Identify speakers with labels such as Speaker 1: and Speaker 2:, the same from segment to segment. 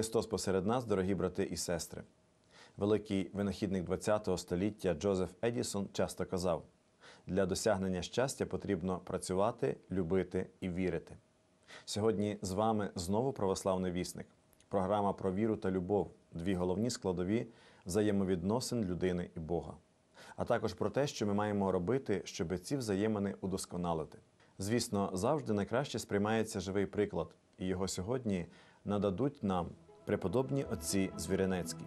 Speaker 1: Христос посеред нас, дорогі брати і сестри. Великий винахідник ХХ століття Джозеф Едісон часто казав: для досягнення щастя потрібно працювати, любити і вірити. Сьогодні з вами знову православний вісник. Програма про віру та любов дві головні складові взаємовідносин людини і Бога. А також про те, що ми маємо робити, щоб ці взаємини удосконалити. Звісно, завжди найкраще сприймається живий приклад, і його сьогодні нададуть нам преподобні отці Звіренецькі.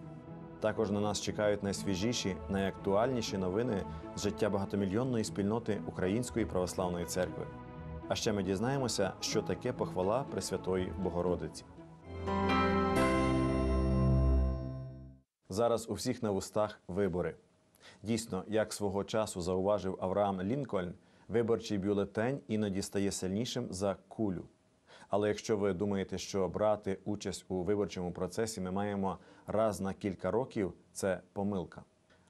Speaker 1: Також на нас чекають найсвіжіші, найактуальніші новини з життя багатомільйонної спільноти Української православної церкви. А ще ми дізнаємося, що таке похвала Пресвятої Богородиці. Зараз у всіх на вустах вибори. Дійсно, як свого часу зауважив Авраам Лінкольн, виборчий бюлетень іноді стає сильнішим за кулю. Але якщо ви думаєте, що брати участь у виборчому процесі ми маємо раз на кілька років, це помилка.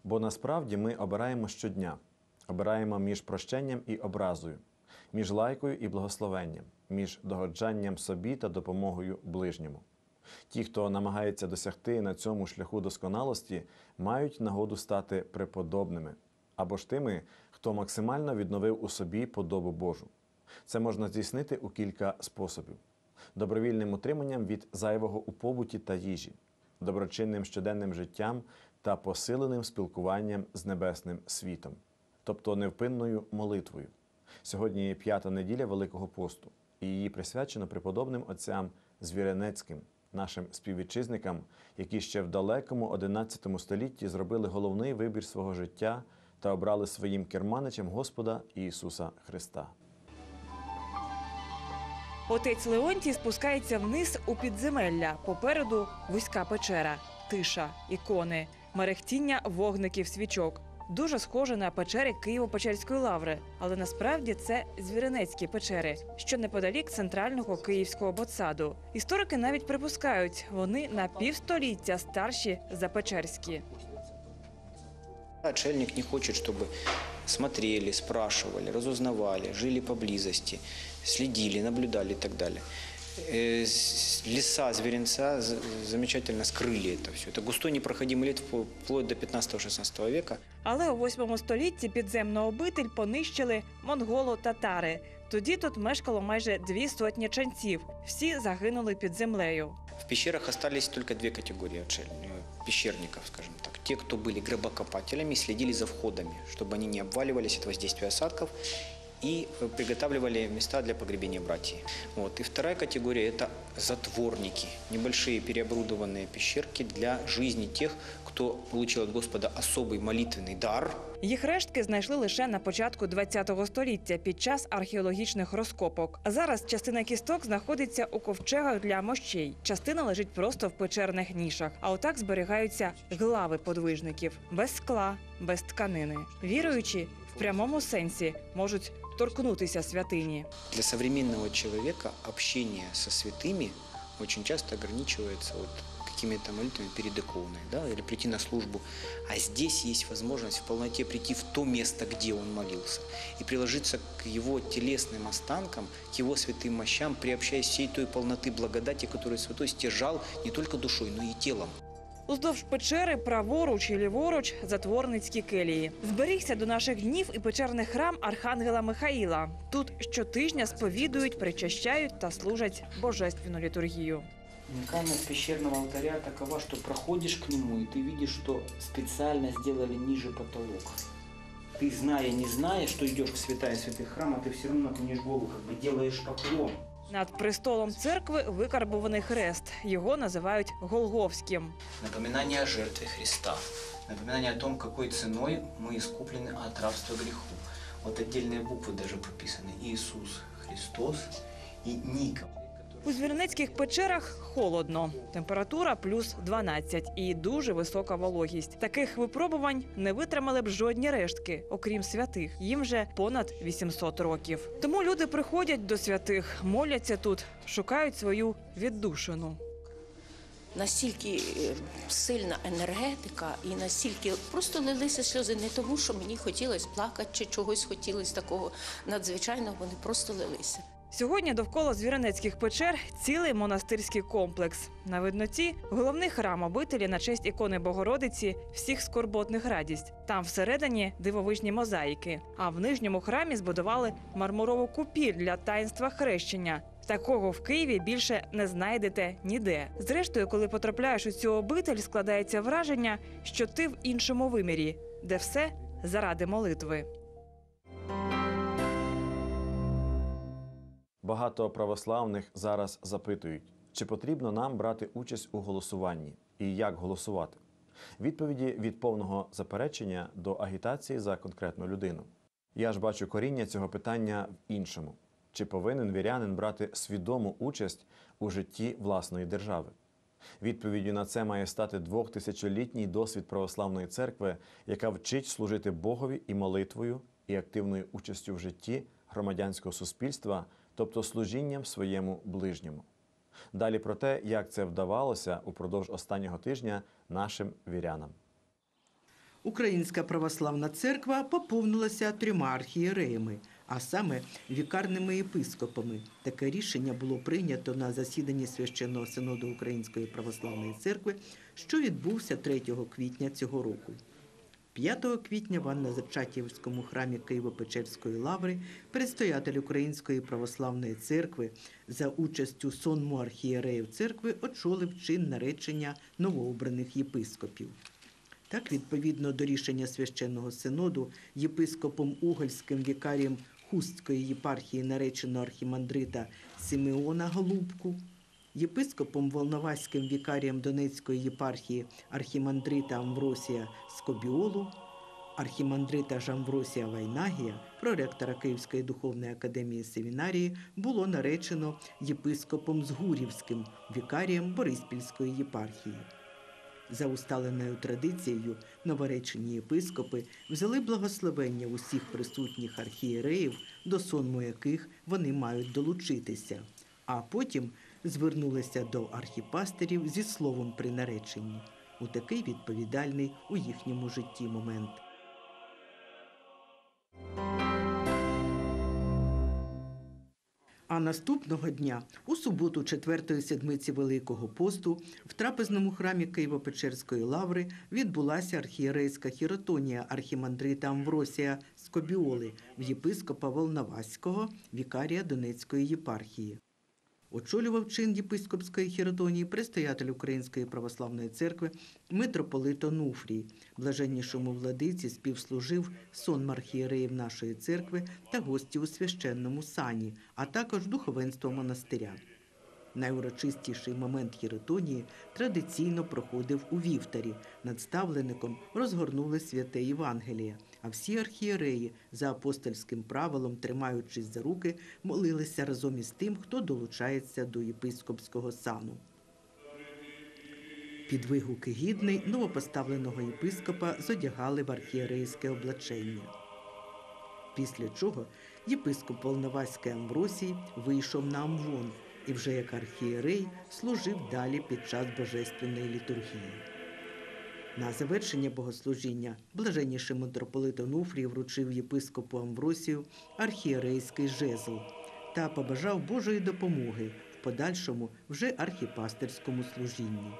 Speaker 1: Бо насправді ми обираємо щодня, обираємо між прощенням і образою, між лайкою і благословенням, між догоджанням собі та допомогою ближньому. Ті, хто намагається досягти на цьому шляху досконалості, мають нагоду стати преподобними або ж тими, хто максимально відновив у собі подобу Божу. Це можна здійснити у кілька способів: добровільним утриманням від зайвого у побуті та їжі, доброчинним щоденним життям та посиленим спілкуванням з небесним світом, тобто невпинною молитвою. Сьогодні п'ята неділя Великого посту, і її присвячено преподобним отцям Звіренецьким, нашим співвітчизникам, які ще в далекому XI столітті зробили головний вибір свого життя та обрали своїм керманичем Господа Ісуса Христа.
Speaker 2: Отець Леонтій спускається вниз у підземелля. Попереду вузька печера, тиша, ікони, мерехтіння вогників свічок. Дуже схоже на печери Києво-Печерської лаври, але насправді це звіринецькі печери, що неподалік центрального київського ботсаду. Історики навіть припускають, вони на півстоліття старші за печерські.
Speaker 3: Отшельник не хочет, чтобы смотрели, спрашивали, разузнавали, жили поблизости, следили, наблюдали и так далее. Э, с- Леса зверинца з- замечательно скрыли это все. Это густой непроходимый лет впо- вплоть до 15-16 века.
Speaker 2: Але у 8 столітті підземну обитель понищили монголо-татари. Тоді тут мешкало майже дві сотні ченців. Всі загинули під землею.
Speaker 3: В пещерах остались только две категории отшель- э, пещерников, скажем так. Те, кто были гробокопателями, следили за входами, чтобы они не обваливались от воздействия осадков и э, приготавливали места для погребения братьев. Вот. И вторая категория – это затворники, небольшие переоборудованные пещерки для жизни тех, кто получил от Господа особый молитвенный дар –
Speaker 2: Їх рештки знайшли лише на початку ХХ століття під час археологічних розкопок. А зараз частина кісток знаходиться у ковчегах для мощей. Частина лежить просто в печерних нішах. А отак зберігаються глави подвижників без скла, без тканини. Віруючі в прямому сенсі можуть торкнутися святині.
Speaker 3: Для современного человека общение со святыми очень часто ограничивается вот какими-то молитвами перед иконой, да, или прийти на службу. А здесь есть возможность в полноте прийти в то место, где он молился, и приложиться к его телесным останкам, к его святым мощам, приобщаясь всей той полноты благодати, которую святой стяжал не только душой, но и телом.
Speaker 2: Уздовж печери праворуч і ліворуч затворницькі келії. Зберігся до наших днів і печерний храм Архангела Михаїла. Тут щотижня сповідують, причащають та служать божественну літургію.
Speaker 4: Уникальность пещерного алтаря такова, что проходишь к нему, и ты видишь, что специально сделали ниже потолок. Ты, зная, не зная, что идешь в святая святых храма, ты все равно наклонишь голову, как бы делаешь поклон.
Speaker 2: Над престолом церкви викарбований хрест. Його називають Голговським.
Speaker 3: Напоминание о жертве Христа. Напоминание о том, какой ценой мы искуплены от рабства греху. Вот отдельные буквы даже прописаны. Иисус Христос и Ника.
Speaker 2: У звірнецьких печерах холодно. Температура плюс 12 і дуже висока вологість. Таких випробувань не витримали б жодні рештки, окрім святих. Їм вже понад 800 років. Тому люди приходять до святих, моляться тут, шукають свою віддушину.
Speaker 5: настільки е, сильна енергетика, і настільки просто лилися сльози не тому, що мені хотілося плакати чи чогось хотілося такого надзвичайного, вони просто лилися.
Speaker 2: Сьогодні довкола Звіринецьких печер цілий монастирський комплекс. На видноті головний храм обителі на честь ікони Богородиці всіх скорботних радість. Там всередині дивовижні мозаїки. А в нижньому храмі збудували мармурову купіль для таїнства хрещення. Такого в Києві більше не знайдете ніде. Зрештою, коли потрапляєш у цю обитель, складається враження, що ти в іншому вимірі, де все заради молитви.
Speaker 1: Багато православних зараз запитують, чи потрібно нам брати участь у голосуванні і як голосувати. Відповіді від повного заперечення до агітації за конкретну людину. Я ж бачу коріння цього питання в іншому: чи повинен вірянин брати свідому участь у житті власної держави? Відповіддю на це має стати двохтисячолітній досвід православної церкви, яка вчить служити Богові і молитвою, і активною участю в житті громадянського суспільства, тобто служінням своєму ближньому. Далі про те, як це вдавалося упродовж останнього тижня нашим вірянам.
Speaker 6: Українська православна церква поповнилася трьома архієреями, а саме вікарними єпископами. Таке рішення було прийнято на засіданні священного синоду Української православної церкви, що відбувся 3 квітня цього року. 5 квітня в Анно-Зачатівському храмі Києво-Печерської лаври предстоятель Української православної церкви за участю сонму архієреїв церкви очолив чин наречення новообраних єпископів. Так, відповідно до рішення священного синоду, єпископом Угольським вікарієм Хустської єпархії наречено архімандрита Симеона Голубку, єпископом Волноваським вікарієм Донецької єпархії архімандрита Амвросія Скобіолу, архімандрита Жамвросія Вайнагія, проректора Київської духовної академії семінарії, було наречено єпископом Згурівським вікарієм Бориспільської єпархії. За усталеною традицією, новоречені єпископи взяли благословення усіх присутніх архієреїв, до сонму яких вони мають долучитися, а потім звернулися до архіпастерів зі словом при нареченні у такий відповідальний у їхньому житті момент. А наступного дня, у суботу четвертої седмиці Великого посту, в трапезному храмі Києво-Печерської лаври відбулася архієрейська хіротонія архімандрита Амвросія Скобіоли в єпископа Волноваського, вікарія Донецької єпархії. Очолював чин єпископської хіротонії предстоятель Української православної церкви митрополит Онуфрій. Блаженнішому владиці співслужив сон архієреїв нашої церкви та гості у священному сані, а також духовенство монастиря. Найурочистіший момент хіротонії традиційно проходив у вівтарі. Над ставленником розгорнули святе Євангеліє, а всі архієреї за апостольським правилом, тримаючись за руки, молилися разом із тим, хто долучається до єпископського сану. Під вигуки гідний новопоставленого єпископа зодягали в архієрейське облачення. Після чого єпископ Волноваський Амвросій вийшов на Амвон і вже як архієрей служив далі під час божественної літургії. На завершення богослужіння блаженніший митрополит Онуфрій вручив єпископу Амвросію архієрейський жезл та побажав Божої допомоги в подальшому вже архіпастерському служінні.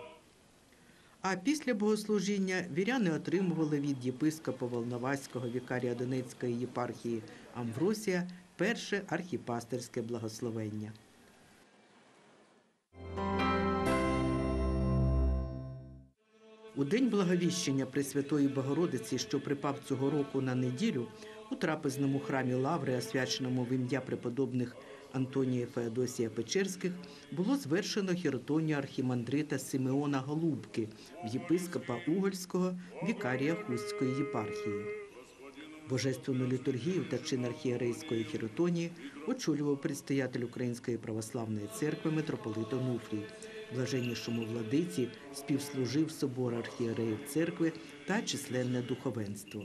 Speaker 6: А після богослужіння віряни отримували від єпископа Волноваського вікарія Донецької єпархії Амвросія перше архіпастерське благословення. У день благовіщення Пресвятої Богородиці, що припав цього року на неділю, у трапезному храмі Лаври, освяченому в ім'я преподобних Антонія Феодосія Печерських, було звершено хіротонію архімандрита Симеона Голубки в єпископа Угольського вікарія Хустської єпархії. Божественну літургію та чин архієрейської хіротонії очолював предстоятель Української православної церкви митрополит Онуфрій. Блаженнішому владиці співслужив собор архієреїв церкви та численне духовенство.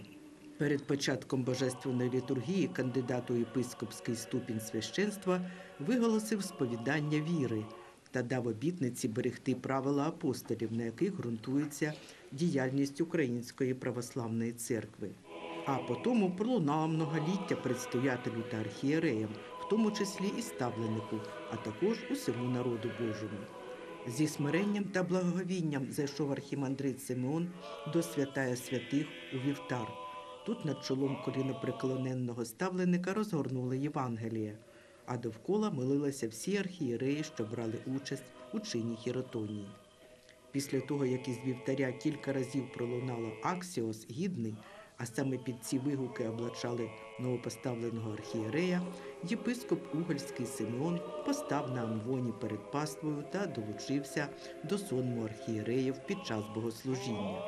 Speaker 6: Перед початком божественної літургії кандидат у єпископський ступінь священства виголосив сповідання віри та дав обітниці берегти правила апостолів, на яких ґрунтується діяльність Української православної церкви. А потому пролунало многоліття предстоятелю та архієреям, в тому числі і ставленику, а також усьому народу Божому. Зі смиренням та благоговінням зайшов архімандрит Симеон до святая святих у вівтар. Тут над чолом колінопреклоненного ставленика розгорнули Євангеліє, а довкола молилися всі архієреї, що брали участь у чині хіротонії. Після того, як із вівтаря кілька разів пролунало Аксіос гідний, а саме під ці вигуки облачали новопоставленого архієрея, єпископ Угольський Симеон постав на амвоні перед паствою та долучився до сонму архієреїв під час богослужіння.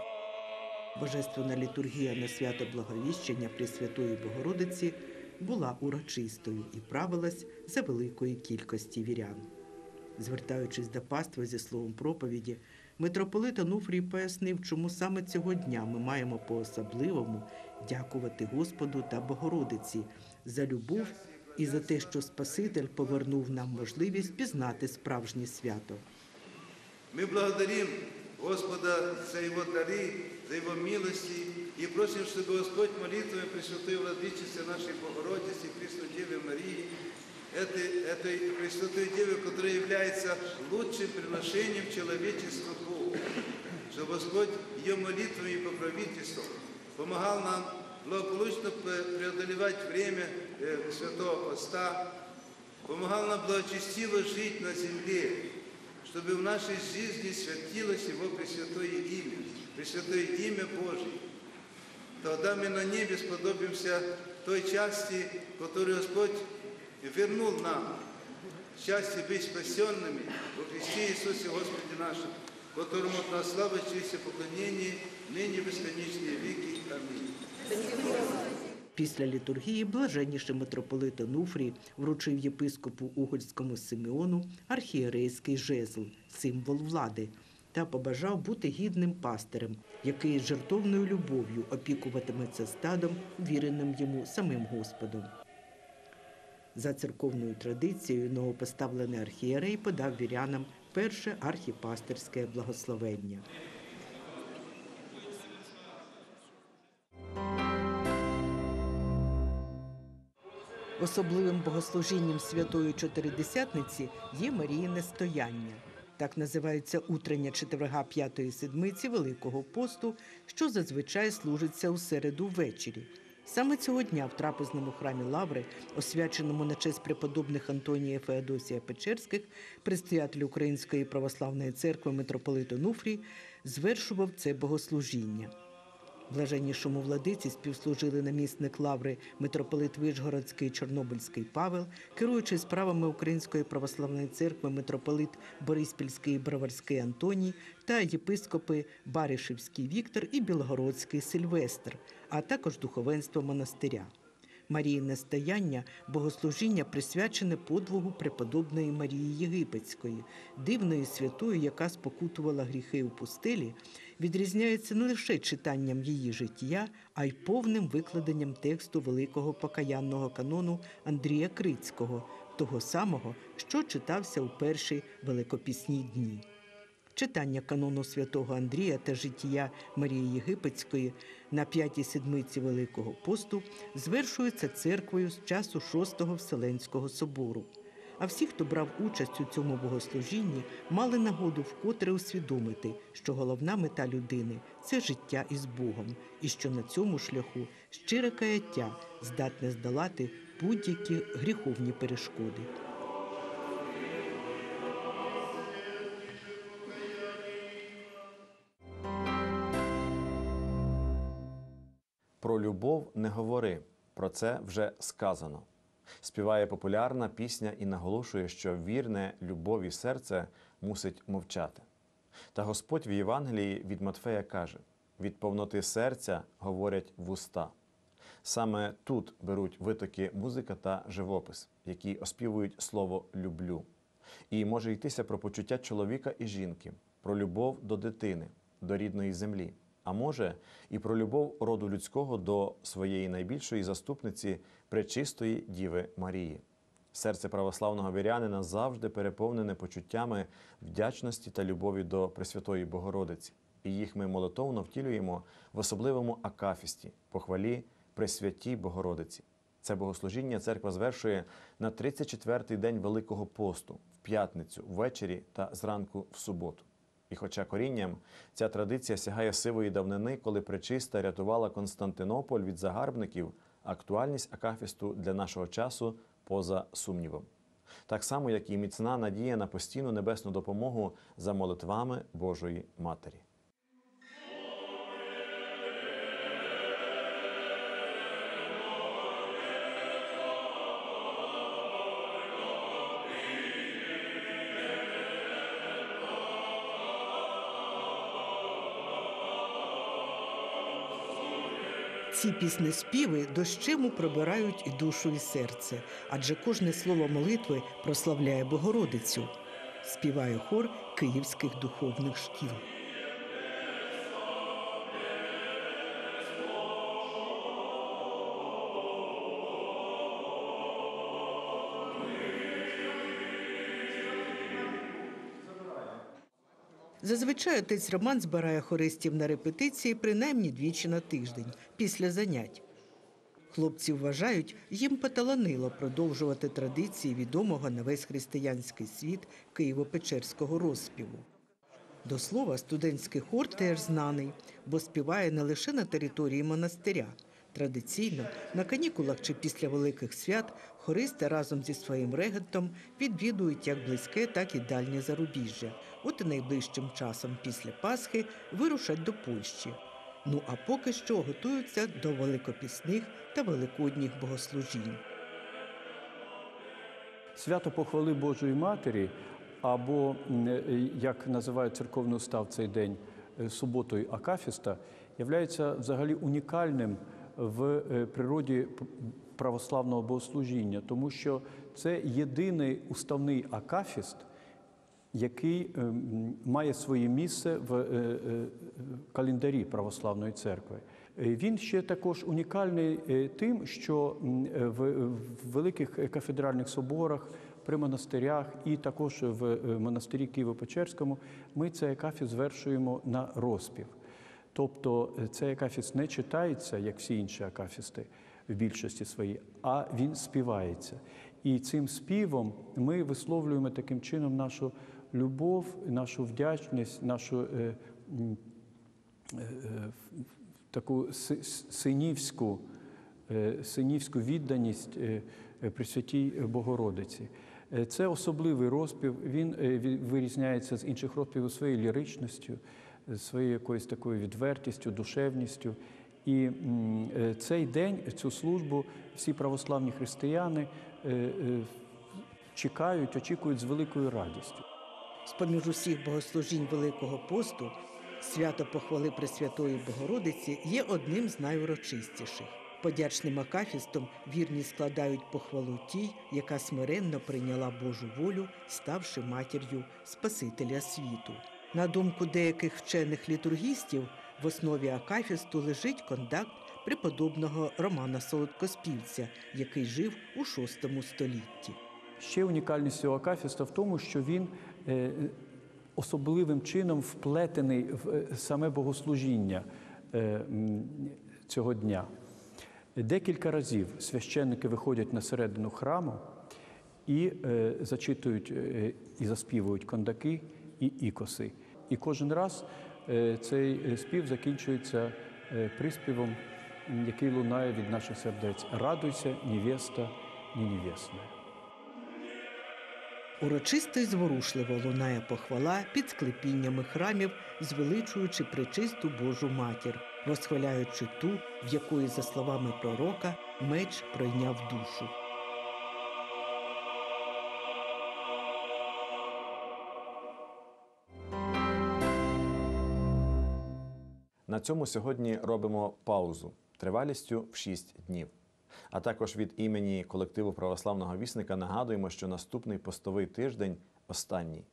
Speaker 6: Божественна літургія на свято Благовіщення Пресвятої Богородиці була урочистою і правилась за великої кількості вірян. Звертаючись до пастви зі словом проповіді, митрополит Онуфрій пояснив, чому саме цього дня ми маємо по-особливому дякувати Господу та Богородиці за любов і за те, що Спаситель повернув нам можливість пізнати справжнє свято.
Speaker 7: Мы благодарим Господа за Его дары, за Его милости и просим, чтобы Господь молитвой Пресвятой Владычицы нашей Богородицы, Пресной Девы Марии, этой, этой Пресвятой Девы, которая является лучшим приношением человечества Богу, чтобы Господь ее молитвами и покровительством помогал нам благополучно преодолевать время э, Святого Поста, помогал нам благочестиво жить на земле, чтобы в нашей жизни светилось Его Пресвятое имя, Пресвятое имя Божие. Тогда мы на небе сподобимся той части, которую Господь вернул нам, счастье быть спасенными во Христе Иисусе Господе нашем, которому от нас слава, честь и поклонение, ныне бесконечные веки. Аминь.
Speaker 6: Після літургії блаженніший митрополит Онуфрій вручив єпископу Угольському Симеону архієрейський жезл, символ влади, та побажав бути гідним пастирем, який з жертовною любов'ю опікуватиметься стадом, віреним йому самим Господом. За церковною традицією новопоставлений архієрей подав вірянам перше архіпастерське благословення. Особливим богослужінням Святої Чотиридесятниці є Маріїне стояння. Так називається утрення четверга п'ятої седмиці Великого посту, що зазвичай служиться у середу ввечері. Саме цього дня в трапезному храмі Лаври, освяченому на честь преподобних Антонія Феодосія Печерських, предстоятель Української православної церкви митрополит Онуфрій, звершував це богослужіння. Блаженнішому владиці співслужили намісник лаври митрополит Вишгородський Чорнобильський Павел, керуючий справами Української православної церкви митрополит Бориспільський Броварський Антоній та єпископи Барішевський Віктор і Білогородський Сильвестр, а також духовенство монастиря. Маріїне стояння богослужіння присвячене подвигу преподобної Марії Єгипетської, дивної святої, яка спокутувала гріхи у пустелі, відрізняється не лише читанням її життя, а й повним викладенням тексту великого покаянного канону Андрія Крицького, того самого, що читався у перші великопісні дні. Читання канону святого Андрія та життя Марії Єгипетської на п'ятій седмиці Великого посту звершується церквою з часу Шостого Вселенського собору. А всі, хто брав участь у цьому богослужінні, мали нагоду вкотре усвідомити, що головна мета людини це життя із Богом, і що на цьому шляху щире каяття здатне здолати будь-які гріховні перешкоди.
Speaker 1: Про любов не говори, про це вже сказано. Співає популярна пісня і наголошує, що вірне любові серце мусить мовчати. Та Господь в Євангелії від Матфея каже: від повноти серця говорять вуста. Саме тут беруть витоки музика та живопис, які оспівують слово люблю. І може йтися про почуття чоловіка і жінки, про любов до дитини, до рідної землі, а може і про любов роду людського до своєї найбільшої заступниці пречистої Діви Марії. Серце православного вірянина завжди переповнене почуттями вдячності та любові до Пресвятої Богородиці, і їх ми молитовно втілюємо в особливому акафісті, похвалі Пресвятій Богородиці. Це богослужіння церква звершує на 34-й день Великого посту, в п'ятницю, ввечері та зранку в суботу. І хоча корінням ця традиція сягає сивої давнини, коли пречиста рятувала Константинополь від загарбників, актуальність акафісту для нашого часу поза сумнівом. Так само, як і міцна надія на постійну небесну допомогу за молитвами Божої Матері.
Speaker 6: Ці піснеспіви дощему пробирають і душу, і серце, адже кожне слово молитви прославляє Богородицю, співає хор київських духовних шкіл. Зазвичай отець Роман збирає хористів на репетиції принаймні двічі на тиждень після занять. Хлопці вважають, їм поталанило продовжувати традиції відомого на весь християнський світ Києво-Печерського розспіву. До слова, студентський хор теж знаний, бо співає не лише на території монастиря. Традиційно на канікулах чи після великих свят хористи разом зі своїм регентом відвідують як близьке, так і дальнє зарубіжжя. От і найближчим часом після Пасхи вирушать до Польщі. Ну а поки що готуються до великопісних та великодніх богослужінь.
Speaker 8: Свято похвали Божої Матері, або е, як називають церковний устав цей день е, суботою Акафіста, являється взагалі унікальним в е, природі православного богослужіння, тому що це єдиний уставний акафіст, який е, має своє місце в е, е, календарі православної церкви. Він ще також унікальний тим, що в великих кафедральних соборах, при монастирях і також в монастирі Києво-Печерському ми цей акафіст звершуємо на розпів. Тобто е, цей акафіст не читається, як всі інші акафісти в більшості своїй, а він співається. І цим співом ми висловлюємо таким чином нашу любов, нашу вдячність, нашу е, е, е, таку синівську, е, синівську відданість е, Пресвятій Богородиці. Це особливий розпів. Він вирізняється з інших розпівів своєю ліричністю, своєю якоюсь такою відвертістю, душевністю. І е, цей день, цю службу, всі православні християни е, е, чекають, очікують з великою радістю.
Speaker 6: З-поміж усіх богослужінь Великого посту свято похвали Пресвятої Богородиці є одним з найурочистіших. Подячним акафістом вірні складають похвалу тій, яка смиренно прийняла Божу волю, ставши матір'ю Спасителя світу. На думку деяких вчених літургістів, в основі акафісту лежить кондакт преподобного Романа Солодкоспівця, який жив у VI столітті.
Speaker 8: Ще унікальність цього акафіста в тому, що він е, особливим чином вплетений в е, саме богослужіння е, цього дня. Декілька разів священники виходять на середину храму і зачитують і заспівують кондаки і ікоси. І кожен раз е, цей е, спів закінчується е, приспівом, який лунає від наших сердець. Радуйся, невеста, не невесна.
Speaker 6: Урочисто й зворушливо лунає похвала під склепіннями храмів, звеличуючи пречисту Божу матір, восхваляючи ту, в якої, за словами пророка, меч пройняв душу.
Speaker 1: Цьому сьогодні робимо паузу тривалістю в 6 днів. А також від імені колективу православного вісника нагадуємо, що наступний постовий тиждень останній.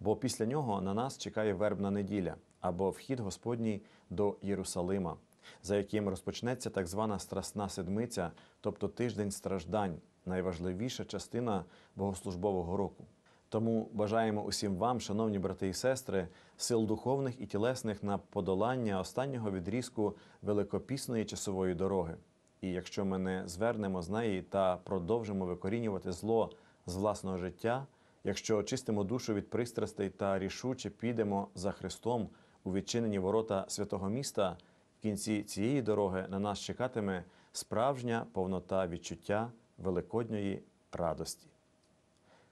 Speaker 1: Бо після нього на нас чекає вербна неділя або вхід Господній до Єрусалима, за яким розпочнеться так звана Страсна Седмиця, тобто тиждень страждань, найважливіша частина богослужбового року. Тому бажаємо усім вам, шановні брати і сестри, сил духовних і тілесних на подолання останнього відрізку великопісної часової дороги. І якщо ми не звернемо з неї та продовжимо викорінювати зло з власного життя, якщо очистимо душу від пристрастей та рішуче підемо за Христом у відчинені ворота святого міста, в кінці цієї дороги на нас чекатиме справжня повнота відчуття великодньої радості.